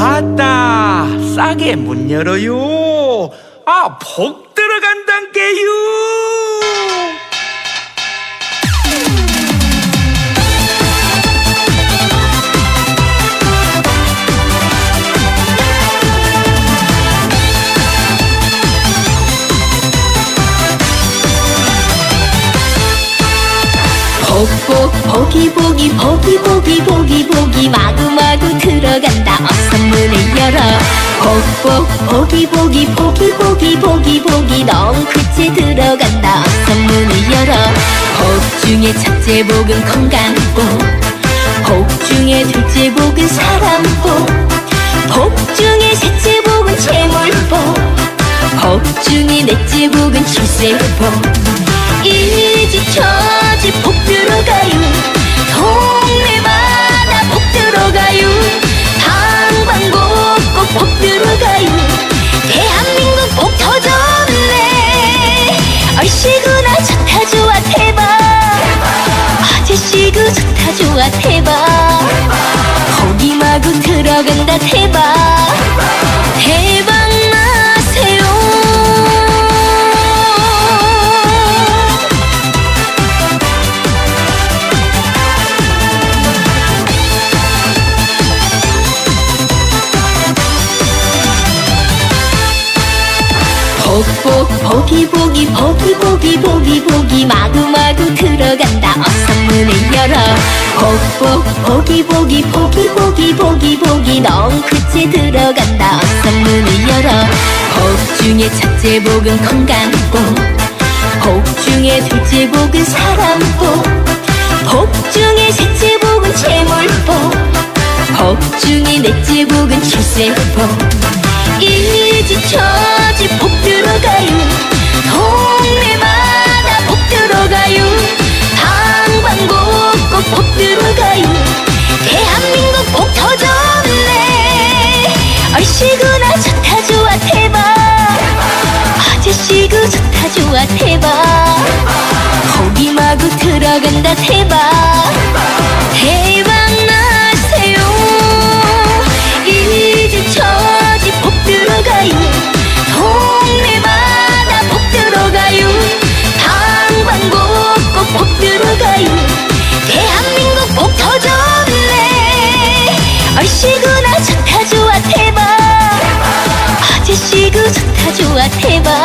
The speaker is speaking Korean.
아따 싸게 문 열어요. 아 복 들어간단게요. 복복 보기 보기 보기 보기 보기 보기 마구마구 열어 복복 보기 보기 보기 보기 보기 보기 넝크째 들어간다. 어서 문을 열어. 복 중에 첫째 복은 건강복 복 중에 둘째 복은 사람복 복 중에 셋째 복은 재물복 복 중에 넷째 복은 출세복 아저씨구 좋다 좋아 대박. 거기 마구 들어간다 대박. 대박 나세요. 복복 보기 보기 보기 보기 보기 보기 마구 마구 들어간다. 어서 문을 열어 복복 보기 보기 보기 보기 보기 보기 넝크째 들어간다. 어서 문을 열어. 복 중에 첫째 복은 건강복. 복 중에 둘째 복은 사람복. 복 중에 셋째 복은 재물복. 복 중에 넷째 복은 출세복 얼씨구나 좋다 좋아 대박. 아저씨구 좋다 좋아 대박. 거기 마구 들어간다 대박 좋다